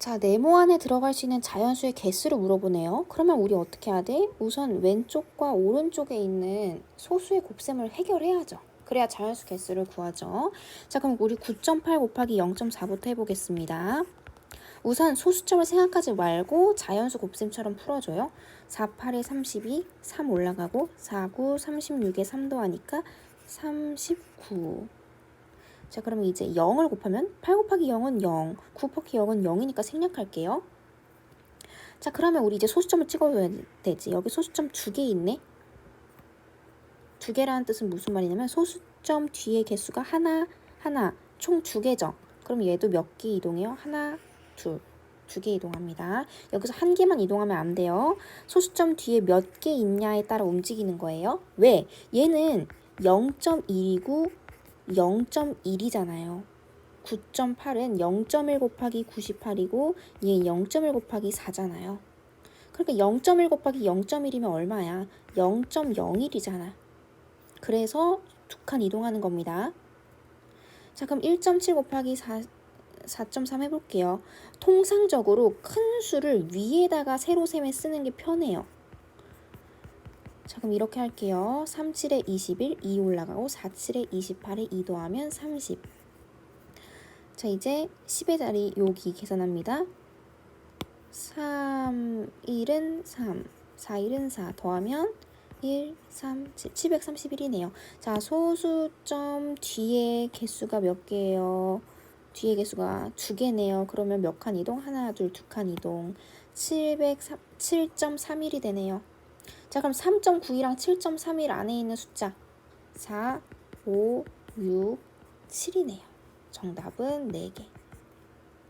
자, 네모 안에 들어갈 수 있는 자연수의 개수를 물어보네요. 그러면 우리 어떻게 해야 돼? 우선 왼쪽과 오른쪽에 있는 소수의 곱셈을 해결해야죠. 그래야 자연수 개수를 구하죠. 자, 그럼 우리 9.8 곱하기 0.4부터 해보겠습니다. 우선 소수점을 생각하지 말고 자연수 곱셈처럼 풀어줘요. 4, 8에 32, 3 올라가고 4, 9, 36에 3 더하니까 39. 자, 그러면 이제 0을 곱하면 8 곱하기 0은 0, 9 곱하기 0은 0이니까 생략할게요. 자, 그러면 우리 이제 소수점을 찍어줘야 되지. 여기 소수점 두 개 있네. 두 개라는 뜻은 무슨 말이냐면 소수점 뒤에 개수가 하나, 하나, 총 두 개죠. 그럼 얘도 몇 개 이동해요? 하나, 둘. 두 개 이동합니다. 여기서 한 개만 이동하면 안 돼요. 소수점 뒤에 몇 개 있냐에 따라 움직이는 거예요. 왜? 얘는 0.1이고 0.1이잖아요. 9.8은 0.1 곱하기 98이고 얘 0.1 곱하기 4잖아요. 그러니까 0.1 곱하기 0.1이면 얼마야? 0.01이잖아. 그래서 두 칸 이동하는 겁니다. 자, 그럼 1.7 곱하기 4, 4.3 해볼게요. 통상적으로 큰 수를 위에다가 세로 셈에 쓰는 게 편해요. 자, 그럼 이렇게 할게요. 3, 7에 21, 2 올라가고 4, 7에 28에 2 더하면 30. 자, 이제 10의 자리 여기 계산합니다. 3, 1은 3, 4, 1은 4 더하면 1, 3, 7, 731이네요. 자, 소수점 뒤에 개수가 몇 개예요? 뒤에 개수가 두 개네요. 그러면 몇 칸 이동? 하나, 둘, 두 칸 이동. 703, 7.31이 되네요. 자, 그럼 3.9이랑 7.31 안에 있는 숫자 4, 5, 6, 7이네요. 정답은 4개.